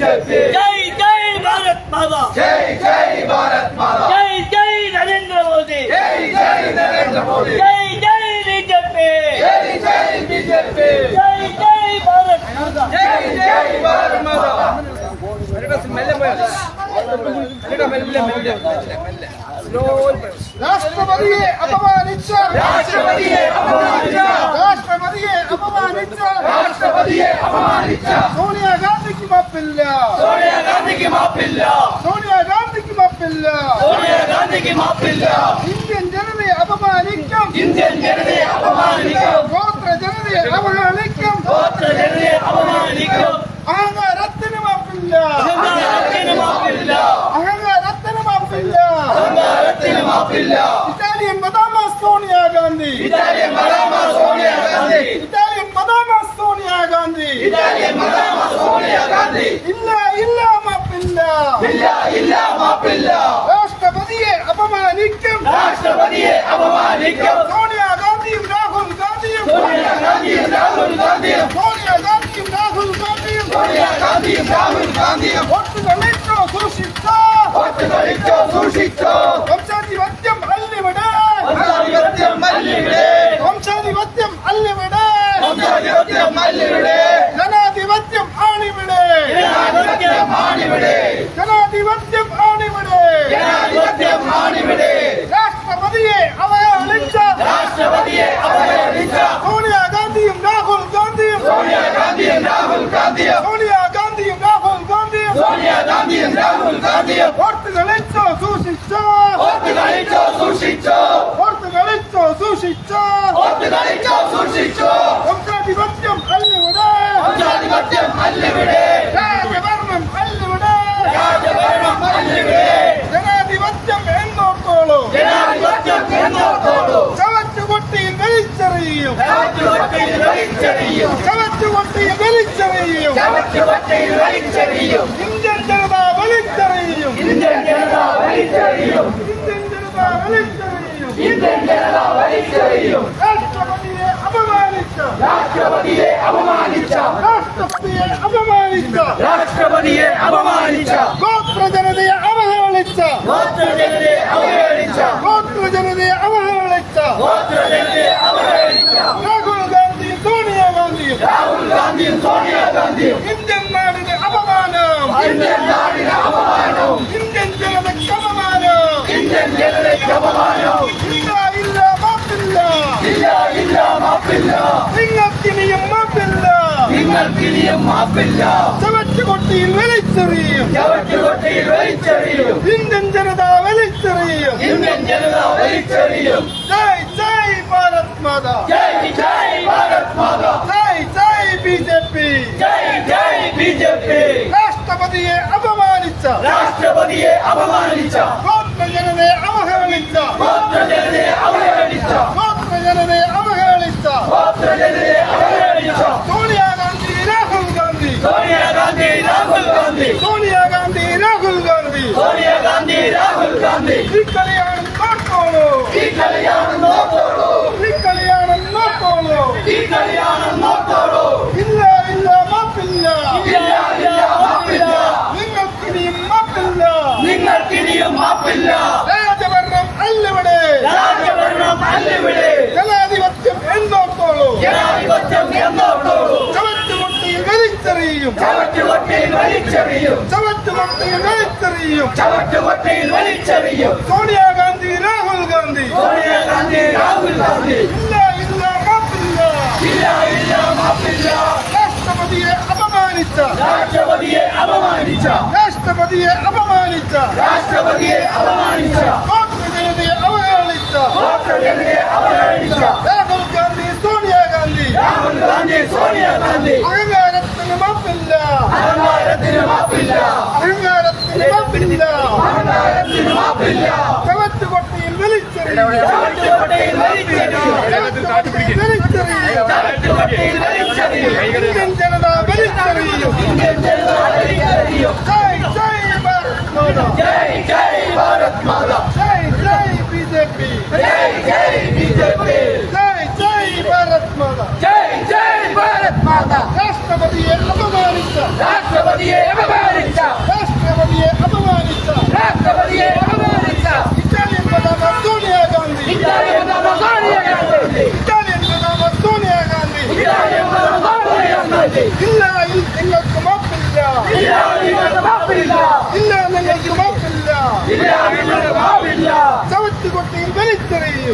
శక్తి జై జై భారత్ మాతా జై జై భారత్ మాతా జై జై నరేంద్ర మోదీ జై జై నరేంద్ర మోదీ జై జై బీజేపీ జై జై బీజేపీ జై జై భారత్ మాతా జై జై భారత్ మాతా రాష్ట్రపతి అపమానించ రాష్ట్రపతి అపమానించ రాష్ట్రపతి అపమానించ రాష్ట్రపతి అపమానించ సోనియా സോണിയാഗാന്ധിക്ക് മാപ്പില്ല സോണിയാഗാന്ധിക്ക് മാപ്പില്ല. സോണിയാഗാന്ധിക്ക് മാപ്പില്ല. ഇന്ത്യൻ ജനതയെ അപമാനിക്കും. ഇന്ത്യൻ ജനതയെ അപമാനിക്കും. ഗോത്ര ജനതയെ അപമാനിക്കും. ഗോത്ര ജനതയെ അപമാനിക്കും. അഹങ്കാരത്തിന് മാപ്പില്ല. അഹങ്കാരത്തിന് മാപ്പില്ല. അഹങ്കാരത്തിന് മാപ്പില്ല. അഹങ്കാരത്തിന് മാപ്പില്ല. Italian മദാമ Sonia Gandhi Italian മദാമ Sonia Gandhi Italian മദാമ Sonia Gandhi Italian മദാമ Sonia Gandhi ഇല്ല ഇല്ല മാപ്പില്ല ഇല്ല ഇല്ല മാപ്പില്ല. രാഷ്ട്രപതിയെ അപമാനിക്കും. രാഷ്ട്രപതിയെ അപമാനിക്കും. സോണിയാഗാന്ധിയും രാഹുൽ ഗാന്ധിയും. സോണിയാഗാന്ധിയും രാഹുൽ ഗാന്ധിയും. സോണിയാഗാന്ധിയും രാഹുൽ ഗാന്ധിയും. സോണിയാഗാന്ധിയും രാഹുൽ ഗാന്ധിയും. കളിച്ചോ സൂക്ഷിച്ചോ. ഒത്തു കളിച്ചോ സൂക്ഷിച്ചോ. വംശാധിപത്യം അല്ലിവിടെ വംശാധിപത്യം അല്ലിവിടെ വംശാധിപത്യം അല്ലിവിടെ വംശാധിപത്യം മല്ലിവിടെ ജനാധിപത്യം ആണിവിടെ ജനാധിപത്യം ആണിവിടെ ജനാധിപത്യം ആണിവിടെ ജനാധിപത്യം ആണിവിടെ രാഷ്ട്രപതിയെ അവഹേളിച്ച രാഷ്ട്രപതിയെ അവഹേളിച്ച സോണിയാഗാന്ധിയും രാഹുൽ ഗാന്ധിയും സോണിയാഗാന്ധിയും രാഹുൽ ഗാന്ധിയും സോണിയാഗാന്ധിയും രാഹുൽ ഗാന്ധിയും സോണിയാഗാന്ധിയും രാഹുൽ വോട്ട് കളിച്ചോ സൂക്ഷിച്ചോ. ഒത്തു കളിച്ചോ സൂക്ഷിച്ചോ. വോട്ട് കളിച്ചോ സൂക്ഷിച്ചോ. ഒത്തു കളിച്ചോ സൂക്ഷിച്ചോ. വംശാധിപത്യം അല്ലിവിടെ. വംശാധിപത്യം അല്ലിവിടെ. രാജഭരണം അല്ലിവിടെ. രാജഭരണം അല്ലിവിടെ. ജനാധിപത്യം എന്നോർത്തോളൂ. ജനാധിപത്യം എന്നോർത്തോളൂ. ചവറ്റുകൊട്ടിയിൽ വലിച്ചെറിയും ചവറ്റുകൊട്ടയിൽ വലിച്ചെറിയും ചവറ്റുകൊട്ടിയിൽ വലിച്ചെറിയും ചവറ്റുകൊട്ടയിൽ വലിച്ചെറിയും ഇന്ത്യൻ ജനത വലിച്ചെറിയും ഇന്ത്യൻ ജനത വലിച്ചെറിയും ഇന്ത്യൻ ജനത വലിച്ചെറിയും ഇന്ത്യൻ ജനത വലിച്ചെറിയും രാഷ്ട്രപതിയെ അപമാനിച്ച രാഷ്ട്രപതിയെ അപമാനിച്ച രാഷ്ട്രപതിയെ അപമാനിച്ച രാഷ്ട്രപതിയെ അപമാനിച്ച ഗോത്ര ജനതയെ അവഹേളിച്ച ഗോത്രജനതയെ അവഹേളിച്ച ഗോത്ര ജനതയെ അവഹേളിച്ച ഗോത്രജനതയെ അവഹേളിച്ച രാഹുൽ ഗാന്ധി സോണിയാഗാന്ധിയും രാഹുൽ ഗാന്ധിയും നിങ്ങൾക്കിനിയും മാപ്പില്ല നിങ്ങൾക്കിനിയും മാപ്പില്ല ചവറ്റുകൊട്ടിയിൽ വലിച്ചെറിയും ചവറ്റുകൊട്ടയിൽ വലിച്ചെറിയും ഇന്ത്യൻ ജനത വലിച്ചെറിയും ഇന്ത്യൻ ജനത വലിച്ചെറിയും ജയ് ജയ് ഭാരത് മാതാ ജയ് ജയ് ഭാരത് മാതാ ജയ് ജയ് ബി ജെ പി ജയ് ജയ് ബി ജെ പി രാഷ്ട്രപതിയെ അപമാനിച്ച രാഷ്ട്രപതിയെ അപമാനിച്ച ഗോത്ര ജനതയെ അവഹേളിച്ച ഗോത്രജനതയെ അവഹേളിച്ച ഗോത്ര ജനതയെ അവഹേളിച്ച ഗോത്രജനതയെ അവഹേളിച്ച സോണിയാഗാന്ധി രാഹുൽ ഗാന്ധി സോണിയാഗാന്ധി രാഹുൽ ഗാന്ധി സോണിയാഗാന്ധി രാഹുൽ ഗാന്ധി സോണിയാഗാന്ധി രാഹുൽ ഗാന്ധി ഈ കളിയാണ് നോക്കോളൂ ഈ കളിയാണ് നോക്കോളൂ ഈ കളിയാണ് നോക്കോളൂ ഈ കളിയാണ് നോക്കോളൂ ഇല്ല ഇല്ല മാപ്പില്ല ഇല്ല ഇല്ല മാപ്പില്ല നിങ്ങൾക്കിനിയും മാപ്പില്ല നിങ്ങൾക്കിനിയും മാപ്പില്ല രാജഭരണം അല്ലിവിടെ രാജഭരണം അല്ലിവിടെ ജനാധിപത്യം എന്നോർത്തോളൂ ജനാധിപത്യം എന്നോട്ടോളൂ ചവറ്റുകൊട്ടിയിൽ വലിച്ചെറിയും. ചവറ്റുകൊട്ടയിൽ വലിച്ചെറിയും ചവറ്റുകൊട്ടിയിൽ വലിച്ചെറിയും. സോണിയാഗാന്ധി രാഹുൽ ഗാന്ധി. സോണിയാഗാന്ധി രാഹുൽ ഗാന്ധി. ഇല്ല ഇല്ല മാപ്പില്ല. ഇല്ല ഇല്ല മാപ്പില്ല. രാഷ്ട്രപതിയെ അപമാനിച്ച. രാഷ്ട്രപതിയെ അപമാനിച്ച. രാഷ്ട്രപതിയെ അപമാനിച്ച. രാഷ്ട്രപതിയെ അപമാനിച്ച. ജനതയെ അവഹേളിച്ച. ഗോത്രജനതയെ അവഹേളിച്ച. രാഹുൽ ഗാന്ധി സോണിയാഗാന്ധി രാഹുൽ ഗാന്ധി സോണിയാഗാന്ധി അഹങ്കാരത്തിന് മാപ്പില്ല അഹങ്കാരത്തിന് മാപ്പില്ല അഹങ്കാരത്തിന് മാപ്പില്ല അഹങ്കാരത്തിന് മാപ്പില്ല ചവറ്റുകൊട്ടിയിൽ വലിച്ചെറിയും ചവറ്റുകൊട്ടയിൽ വലിച്ചെറിയും ചവറ്റുകൊട്ടിയിൽ വലിച്ചെറിയും ചവറ്റുകൊട്ടയിൽ വലിച്ചെറിയും ഇന്ത്യൻ ജനത വലിച്ചെറിയും ഇന്ത്യൻ ജനത വലിച്ചെറിയും ജയ് ജയ് ഭാരത് മാതാ ജയ് ജയ് ഭാരത് മാതാ രാഷ്ട്രപതിയെ അപമാനിച്ച. രാഷ്ട്രപതിയെ അപമാനിച്ച. രാഷ്ട്രപതിയെ അപമാനിച്ച. ഇറ്റാലിയൻ പ്രധാന സോണിയാഗാന്ധി ഇറ്റാലിയൻ പ്രധാന സോണിയാഗാന്ധി ഇറ്റാലിയൻ പ്രധാന സോണിയാഗാന്ധി ഇറ്റാലിയൻ പ്രധാന സോണിയാഗാന്ധി ഇല്ല നിങ്ങൾക്ക് മാപ്പില്ല. ഇല്ല നിങ്ങൾക്ക് മാപ്പില്ല. ഇല്ല നിങ്ങൾക്ക് മാപ്പില്ല. ഇല്ല നിങ്ങൾക്ക് മാപ്പില്ല.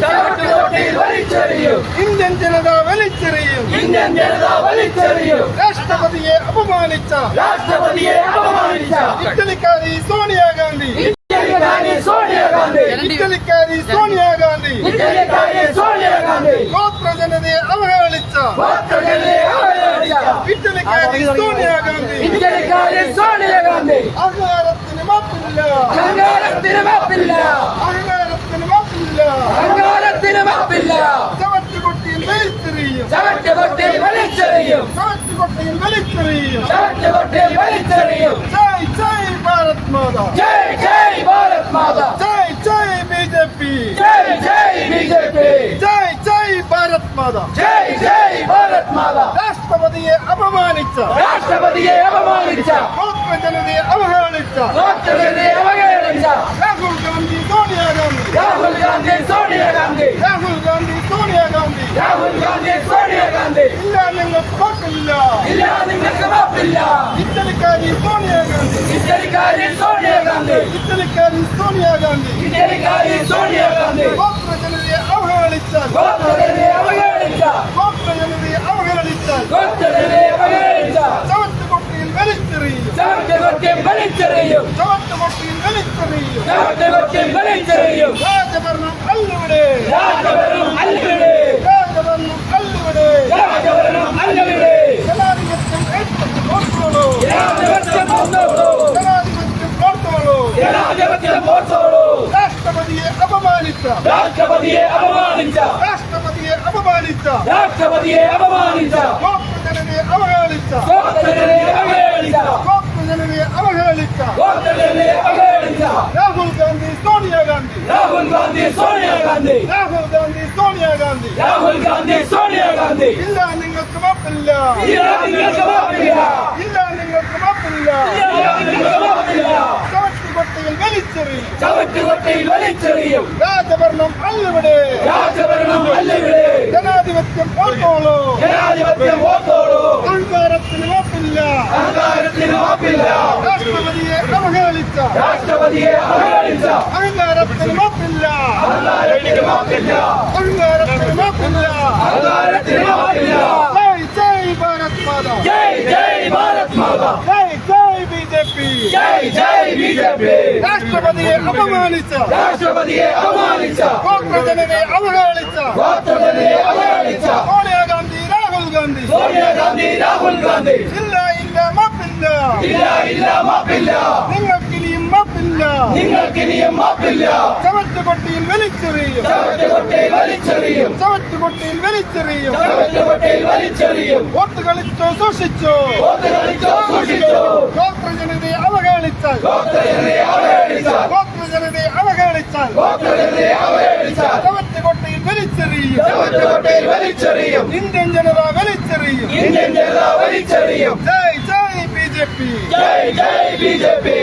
ചവറ്റുകൊട്ടിയിൽ വലിച്ചെറിയും. ഇന്ത്യൻ ജനത വലിച്ചെറിയും. ഇന്ത്യൻ ജനത വലിച്ചെറിയും. രാഷ്ട്രപതിയെ അപമാനിച്ച. രാഷ്ട്രപതിയെ അപമാനിച്ച. ഇറ്റലിക്കാരി സോണിയാഗാന്ധി ഇറ്റലിക്കാരി സോണിയാഗാന്ധി ഗോത്ര ജനതയെ അവഹേളിച്ച. ഇറ്റലിക്കാരി സോണിയാഗാന്ധി സോണിയാഗാന്ധി അഹങ്കാരത്തിന് മാപ്പില്ല. അഹങ്കാരത്തിന് മാപ്പില്ല. അഹങ്കാരത്തിന് മാപ്പില്ല അഹങ്കാരത്തിന് മാപ്പില്ല ചവറ്റുകൊട്ടിയിൽ വലിച്ചെറിയും ചവിട്ടുകൊട്ടിയിൽ വലിച്ചെറിയും ചവറ്റുകൊട്ടിയിൽ വലിച്ചെറിയും ചവിട്ടുകൊട്ടിയിൽ വലിച്ചെറിയും ജയ് ജയ് ഭാരത് മാതാ ജയ് ജയ് ഭാരത് മാതാ ജയ് ജയ് ബി ജെ പി ജയ് ജയ് ബി ജെ പി ജയ് ജയ് ഭാരത് മാതാ ജയ് ജയ് ഭാരത് മാതാ രാഷ്ട്രപതിയെ അപമാനിച്ച രാഷ്ട്രപതിയെ അപമാനിച്ച ഗോത്ര ജനതയെ അവഹേളിച്ച ഭക്തജനെ അവഹേളിച്ച രാഹുൽ ഗാന്ധി സോണിയാഗാന്ധി രാഹുൽ ഗാന്ധി സോണിയാഗാന്ധി രാഹുൽ ഗാന്ധി സോണിയാഗാന്ധി രാഹുൽ ഗാന്ധി സോണിയാഗാന്ധി ഇല്ല നിങ്ങൾക്ക് മാപ്പില്ല ഇല്ല നിങ്ങൾക്ക് മാപ്പില്ല ഇറ്റലിക്കാരി സോണിയാഗാന്ധി ഇന്ത്യക്കാരി സോണിയാഗാന്ധി ഇറ്റലിക്കാരി സോണിയാഗാന്ധി ഇന്ത്യക്കാരി സോണിയാഗാന്ധി ഗോത്ര ജനതയെ അവഹേളിച്ചാൽ ഭക്തജനെ അവഹേളിച്ച ഗോത്ര ജനതയെ അവഹേളിച്ചാൽ ഭക്തജനെ അവഹേളിച്ച ചവറ്റുകൊട്ടിയിൽ വലിച്ചെറിയും ചവിട്ടുകൊട്ടിയിൽ വലിച്ചെറിയും ചവറ്റുകൊട്ടിയിൽ വലിച്ചെറിയും ചവിട്ടുകൊട്ടിയിൽ വലിച്ചെറിയും രാജഭരണം അല്ലിവിടെ രാജഭരണം അല്ലിവിടെ രാജഭരണം അല്ലിവിടെ രാജഭരണം അല്ലിവിടെ ജനാധിപത്യം ഏറ്റെടുത്ത് ഓർത്തോളൂ ജനാധിപത്യം വന്നോളൂ ജനാധിപത്യം ഓർത്തോളൂ ജനാധിപത്യം ഓർത്തോളൂ രാഷ്ട്രപതിയെ അപമാനിച്ച. രാഷ്ട്രപതിയെ അപമാനിച്ച. രാഷ്ട്രപതിയെ അപമാനിച്ച. രാഷ്ട്രപതിയെ അപമാനിച്ച അവഹേളിച്ച ഭക്തജനെ അവഹേളിച്ച ഗോത്രജനതയെ അവഹേളിച്ച ഭക്തജനെ അവഹേളിച്ച രാഹുൽ ഗാന്ധി സോണിയാഗാന്ധി രാഹുൽ ഗാന്ധി സോണിയാഗാന്ധി രാഹുൽ ഗാന്ധി സോണിയാഗാന്ധി രാഹുൽ ഗാന്ധി സോണിയാഗാന്ധി ഇല്ല നിങ്ങൾക്ക് മാപ്പില്ല. ഇല്ല നിങ്ങൾക്ക് മാപ്പില്ല. ഇല്ല നിങ്ങൾക്ക് മാപ്പില്ല. ഇല്ല നിങ്ങൾക്ക് മാപ്പില്ല. ചവറ്റുകൊട്ടയിൽ വലിച്ചെറിയും. ചവിട്ടുകൊട്ടയിൽ വലിച്ചെറിയും. രാജഭരണം അല്ലിവിടെ. രാജഭരണം അല്ലിവിടെ. ജനാധിപത്യം ഓർത്തോളൂ. ജനാധിപത്യം ഓർത്തോളൂ. അഹങ്കാരത്തിന് മാപ്പില്ല. അഹങ്കാരത്തിന് മാപ്പില്ല. രാഷ്ട്രപതിയെ അവഹേളിച്ച. രാഷ്ട്രപതിയെ അവഹേളിച്ച. അഹങ്കാരത്തിന് മാപ്പില്ല. അഹങ്കാരത്തിന് മാപ്പില്ല. അഹങ്കാരത്തിന് ജയ് जय ഭാരത് മാതാ. ജയ് जय ഭാരത് മാതാ. जय जय बीजेपी ബി ജെ പി. രാഷ്ട്രപതിയെ അപമാനിച്ച. രാഷ്ട്രപതിയെ അപമാനിച്ച. ഗോത്രജനതയെ അവഹേളിച്ച. ഭക്തജനെ അവഹേളിച്ച. സോണിയാഗാന്ധി രാഹുൽ ഗാന്ധി. സോണിയാഗാന്ധി രാഹുൽ ഗാന്ധി. ഇല്ല ഇല്ല മാപ്പില്ല. ഇല്ല ഇല്ല മാപ്പില്ല. നിങ്ങൾക്കിനിയും മാപ്പില്ല. നിങ്ങൾക്കിനിയും മാപ്പില്ല. ചവറ്റുകൊട്ടിയിൽ വലിച്ചെറിയും. ചവിട്ടുകൊട്ടയിൽ വലിച്ചെറിയും. ചവറ്റുകൊട്ടിയിൽ വലിച്ചെറിയും. ചവിട്ടുകൊട്ടയിൽ വലിച്ചെറിയും. വോട്ട് കളിച്ചോ സൂക്ഷിച്ചോ? വോട്ട് കളിച്ചോ സൂക്ഷിച്ചോ? ഗോത്രജനതയെ അവഹേളിച്ചാൽ ഭക്തജനെ അവഹേളിച്ച ഗോത്രജനതയെ അവഹേളിച്ചാൽ ഭക്തജനെ അവഹേളിച്ച ചവറ്റുകൊട്ടയിൽ വലിച്ചെറിയും. ചവറ്റുകൊട്ടയിൽ വലിച്ചെറിയും. ഇന്ത്യൻ ജനത വലിച്ചെറിയും. ഇന്ത്യൻ ജനത വലിച്ചെറിയും. ജയ് ജയ് ബി ജെ പി. ജയ് ജയ് ബി ജെ പി.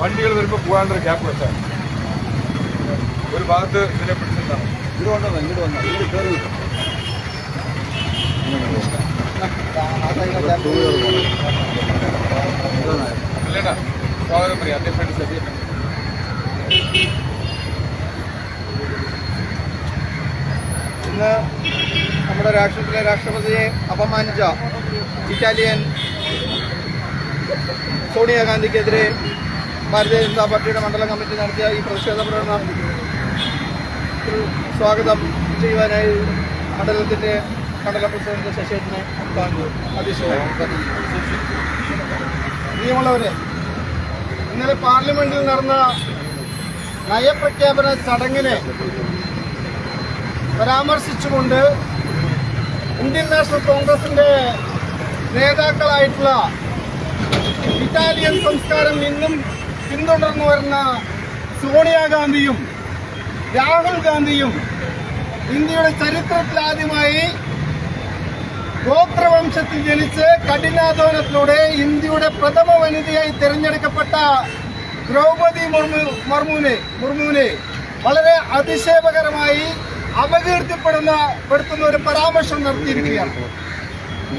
വണ്ടികൾ വരുമ്പോൾ പോകാണ്ടൊരു ഗ്യാപ്പ് വെച്ചാൽ ഒരു ഭാഗത്ത് ഇതിനെ പിടിച്ചിട്ടാണ് സ്വാഗതം പറയാം. ഇന്ന് നമ്മുടെ രാഷ്ട്രത്തിലെ രാഷ്ട്രപതിയെ അപമാനിച്ച ഇറ്റാലിയൻ സോണിയാഗാന്ധിക്കെതിരെ ഭാരതീയ ജനതാ പാർട്ടിയുടെ മണ്ഡലം കമ്മിറ്റി നടത്തിയ ഈ പ്രതിഷേധ പ്രകടനം സ്വാഗതം ചെയ്യുവാനായി മണ്ഡലത്തിന്റെ മണ്ഡലം പ്രസിഡന്റ് ശശേഷിനെ പ്രിയമുള്ളവരെ ഇന്നലെ പാർലമെന്റിൽ നടന്ന നയപ്രഖ്യാപന ചടങ്ങിനെ പരാമർശിച്ചുകൊണ്ട് ഇന്ത്യൻ നാഷണൽ കോൺഗ്രസിന്റെ നേതാക്കളായിട്ടുള്ള ഇറ്റാലിയൻ സംസ്കാരം ഇന്നും പിന്തുടർന്നു വരുന്ന സോണിയാഗാന്ധിയും രാഹുൽ ഗാന്ധിയും ഇന്ത്യയുടെ ചരിത്രത്തിലാദ്യമായി ഗോത്രവംശത്തിൽ ജനിച്ച് കഠിനാധ്വാനത്തിലൂടെ ഇന്ത്യയുടെ പ്രഥമ വനിതയായി തിരഞ്ഞെടുക്കപ്പെട്ട ദ്രൗപതി മുർമു മുർമുനെ മുർമുവിനെ വളരെ അതിശയപകരമായി അപകീർത്തിപ്പെടുന്ന പെടുത്തുന്ന ഒരു പരാമർശം നടത്തിയിരിക്കുകയാണ്.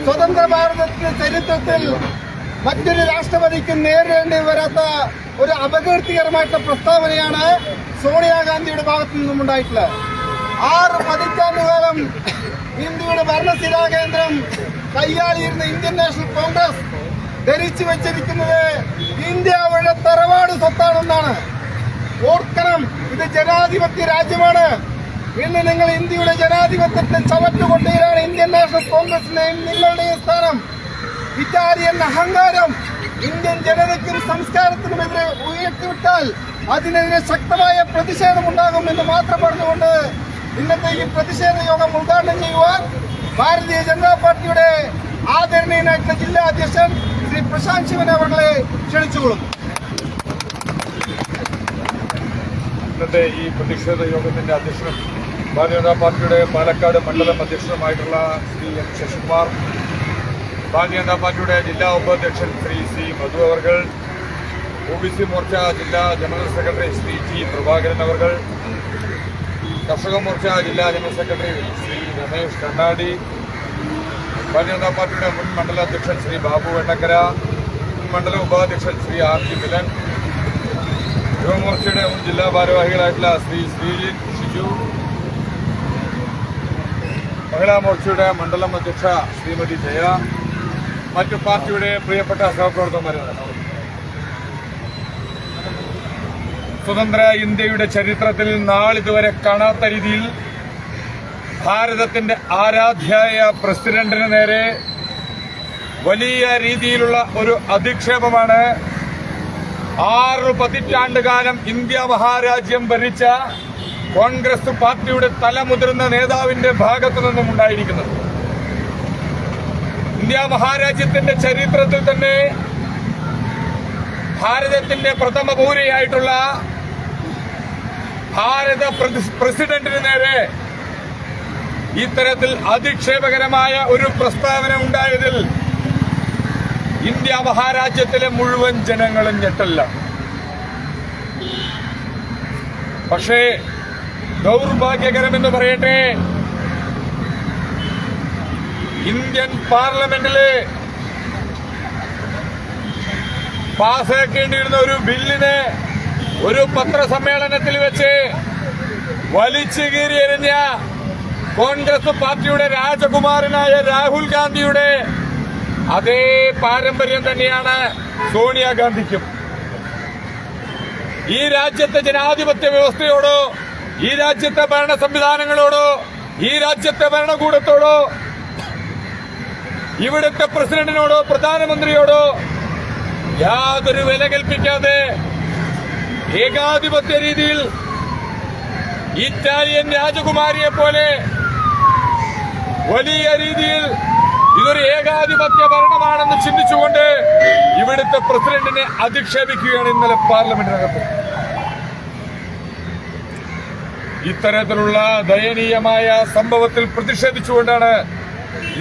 സ്വതന്ത്ര ഭാരതത്തിന്റെ ചരിത്രത്തിൽ മറ്റൊരു രാഷ്ട്രപതിക്ക് നേരിടേണ്ടി വരാത്ത ഒരു അപകീർത്തികരമായിട്ടുള്ള പ്രസ്താവനയാണ് സോണിയാഗാന്ധിയുടെ ഭാഗത്തു നിന്നും ഉണ്ടായിട്ടുള്ളത്. ആറ് പതിറ്റാണ്ടുകാലം ഇന്ത്യയുടെ ഭരണസിരാ കേന്ദ്രം കൈയാളിയിരുന്ന ഇന്ത്യൻ നാഷണൽ കോൺഗ്രസ് ധരിച്ചു വെച്ചിരിക്കുന്നത് ഇന്ത്യ അവരുടെ തറവാട് സ്വത്താണെന്നാണ്. ഓർക്കണം ഇത് ജനാധിപത്യ രാജ്യമാണ്. ഇന്ന് നിങ്ങൾ ഇന്ത്യയുടെ ജനാധിപത്യത്തെ ചവറ്റുകൊണ്ടിരാണ് ഇന്ത്യൻ നാഷണൽ കോൺഗ്രസിന്റെയും നിങ്ങളുടെയും സ്ഥാനം. വിചാരി എന്ന അഹങ്കാരം ഇന്ത്യൻ ജനതയ്ക്കും സംസ്കാരത്തിനുമെതിരെ ഉയർത്തിവിട്ടാൽ അതിനെതിരെ ശക്തമായ പ്രതിഷേധം ഉണ്ടാകും എന്ന് മാത്രം പറഞ്ഞുകൊണ്ട് ഇന്നത്തെ ഈ പ്രതിഷേധ യോഗം ഉദ്ഘാടനം ചെയ്യുവാൻ ഭാരതീയ ജനതാ പാർട്ടിയുടെ ആദരണീയനായിട്ടുള്ള ജില്ലാ അധ്യക്ഷൻ ശ്രീ പ്രശാന്ത് ശിവൻ അവരെ ക്ഷണിച്ചുകൊള്ളും ഇന്നത്തെ ഈ പ്രതിഷേധ യോഗത്തിന്റെ അധ്യക്ഷൻ ഭാരതീയ ജനതാ പാർട്ടിയുടെ പാലക്കാട് മണ്ഡലം അധ്യക്ഷനുമായിട്ടുള്ള ശ്രീ എം ശശികുമാർ ഭാരതീയ ജനതാ പാർട്ടിയുടെ ജില്ലാ ഉപാധ്യക്ഷൻ ശ്രീ സി മധു അവർകൾ ഒ ബി സി മോർച്ച ജില്ലാ general secretary Shri G Prabhakaran അവർകൾ കർഷക മോർച്ച ജില്ലാ ജനറൽ സെക്രട്ടറി ശ്രീ രമേശ് കണ്ണാടി ഭാരതീയ ജനതാ പാർട്ടിയുടെ മുൻ മണ്ഡല അധ്യക്ഷൻ ശ്രീ ബാബു വെണ്ണക്കര മുൻ മണ്ഡല ഉപാധ്യക്ഷൻ ശ്രീ ആർ ജി മിലൻ യുവമോർച്ചയുടെ മുൻ ജില്ലാ ഭാരവാഹികളായിട്ടുള്ള ശ്രീ ശ്രീജിത്ത് ഷിജു മഹിളാ മോർച്ചയുടെ മണ്ഡലം അധ്യക്ഷ ശ്രീമതി ജയ മറ്റു പാർട്ടിയുടെ പ്രിയപ്പെട്ട സഹപ്രവർത്തകന്മാരെ സ്വതന്ത്ര ഇന്ത്യയുടെ ചരിത്രത്തിൽ നാളിതുവരെ കാണാത്ത രീതിയിൽ ഭാരതത്തിന്റെ ആരാധ്യായ പ്രസിഡന്റിന് നേരെ വലിയ രീതിയിലുള്ള ഒരു അധിക്ഷേപമാണ്. ആറ് പതിറ്റാണ്ടുകാലം ഇന്ത്യ മഹാരാജ്യം ഭരിച്ച കോൺഗ്രസ് പാർട്ടിയുടെ തലമുതിർന്ന നേതാവിന്റെ ഭാഗത്തു നിന്നും ഉണ്ടായിരിക്കുന്നത്. ഇന്ത്യ മഹാരാജ്യത്തിന്റെ ചരിത്രത്തിൽ തന്നെ ഭാരതത്തിന്റെ പ്രഥമ പൗരയായിട്ടുള്ള ഭാരത പ്രസിഡന്റിന് നേരെ ഇത്തരത്തിൽ അധിക്ഷേപകരമായ ഒരു പ്രസ്താവന ഉണ്ടായതിൽ ഇന്ത്യ മഹാരാജ്യത്തിലെ മുഴുവൻ ജനങ്ങളും ഞെട്ടല്ല പക്ഷേ ദൗർഭാഗ്യകരമെന്ന് പറയട്ടെ. ഇന്ത്യൻ പാർലമെന്റിൽ പാസാക്കേണ്ടിയിരുന്ന ഒരു ബില്ലിനെ ഒരു പത്രസമ്മേളനത്തിൽ വെച്ച് വലിച്ചു കീറിയെറിഞ്ഞ കോൺഗ്രസ് പാർട്ടിയുടെ രാജകുമാരനായ രാഹുൽ ഗാന്ധിയുടെ അതേ പാരമ്പര്യം തന്നെയാണ് സോണിയാഗാന്ധിക്കും. ഈ രാജ്യത്തെ ജനാധിപത്യ വ്യവസ്ഥയോടോ ഈ രാജ്യത്തെ ഭരണ സംവിധാനങ്ങളോടോ ഈ രാജ്യത്തെ ഭരണകൂടത്തോടോ ഇവിടുത്തെ പ്രസിഡന്റിനോടോ പ്രധാനമന്ത്രിയോടോ യാതൊരു വില കൽപ്പിക്കാതെ ഏകാധിപത്യ രീതിയിൽ ഇറ്റാലിയൻ രാജകുമാരിയെ പോലെ വലിയ രീതിയിൽ ഇതൊരു ഏകാധിപത്യ ഭരണമാണെന്ന് ചിന്തിച്ചുകൊണ്ട് ഇവിടുത്തെ പ്രസിഡന്റിനെ അധിക്ഷേപിക്കുകയാണ് ഇന്നലെ പാർലമെന്റിനകത്ത്. ഇത്തരത്തിലുള്ള ദയനീയമായ സംഭവത്തിൽ പ്രതിഷേധിച്ചുകൊണ്ടാണ്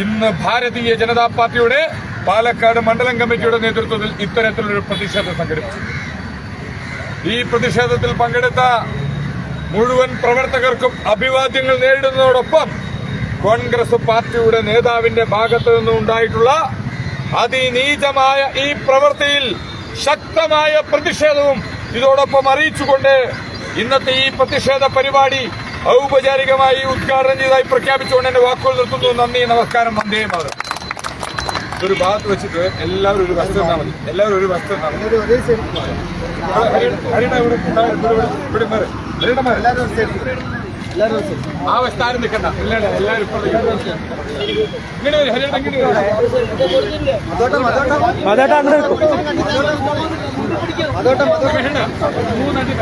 ഇന്ന് ഭാരതീയ ജനതാ പാർട്ടിയുടെ പാലക്കാട് മണ്ഡലം കമ്മിറ്റിയുടെ നേതൃത്വത്തിൽ ഇത്തരത്തിലൊരു പ്രതിഷേധം സംഘടിപ്പിച്ചു. ഈ പ്രതിഷേധത്തിൽ പങ്കെടുത്ത മുഴുവൻ പ്രവർത്തകർക്കും അഭിവാദ്യങ്ങൾ നേരിടുന്നതോടൊപ്പം കോൺഗ്രസ് പാർട്ടിയുടെ നേതാവിന്റെ ഭാഗത്തു നിന്നും ഉണ്ടായിട്ടുള്ള അതിനീചമായ ഈ പ്രവൃത്തിയിൽ ശക്തമായ പ്രതിഷേധവും ഇതോടൊപ്പം അറിയിച്ചുകൊണ്ട് ഇന്നത്തെ ഈ പ്രതിഷേധ പരിപാടി ഔപചാരികമായി ഉദ്ഘാടനം ചെയ്തതായി പ്രഖ്യാപിച്ചുകൊണ്ട് എന്റെ വാക്കുകൾ നിർത്തുന്നു. നന്ദി നമസ്കാരം വന്ദേ മാതരം. ഒരു ഭാഗത്ത് വെച്ചിട്ട് എല്ലാവരും ഒരു വസ്ത്രം തന്നാൽ മതി. എല്ലാവരും ഒരു വസ്ത്രം തന്നാൽ മതി. ഹരിയുടെ ഇവിടെ ഇവിടെ ഇവിടെ മാറി. ഹരിയണ മാറി. ആ വശത്ത് ആരും നിൽക്കണ്ട എല്ലാവരും എല്ലാവരും മൂന്നടി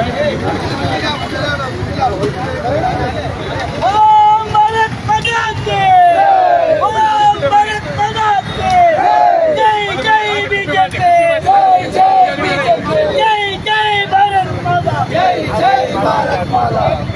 Jai Bharat Mata!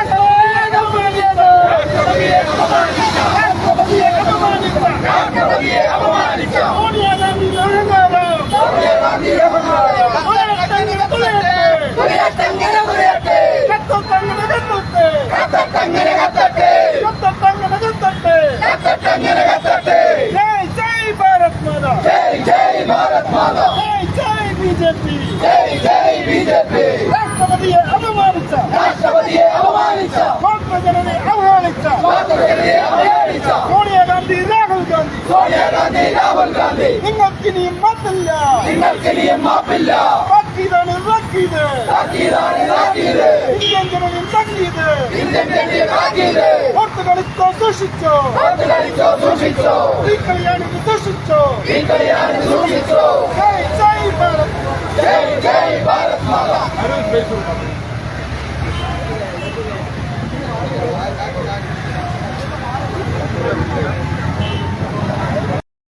രാഷ്ട്രപതിയെ അപമാനിച്ച രാഷ്ട്രപതിയെ അപമാനിച്ച കോൺഗ്രസിനെ അവഹേളിച്ച സ്വാതന്ത്ര്യത്തെ അവഹേളിച്ച സോണിയാഗാന്ധി രാഹുൽ ഗാന്ധി. സോണിയാഗാന്ധി രാഹുൽ ഗാന്ധി. നിങ്ങൾക്കിനി മാപ്പില്ല. നിങ്ങൾക്കിനിയും മാപ്പില്ല. താക്കീതാണ് താക്കീത് താക്കീതാണ് താക്കീത് ഇന്ത്യൻ ജനതയും താക്കീത് ഇന്ത്യൻ ജനതയെ താക്കീത് ഓർത്ത് കളിച്ചോ സൂക്ഷിച്ചോ. ഓർത്ത് കളിച്ചോ സൂക്ഷിച്ചോ. ഈ കളിയാണ് സൂക്ഷിച്ചോ. ഈ കളിയാണ് സൂക്ഷിച്ചോ. ജയ് ജയ് ഭാരത്. ജയ് ജയ് ഭാരത് മാതാ ും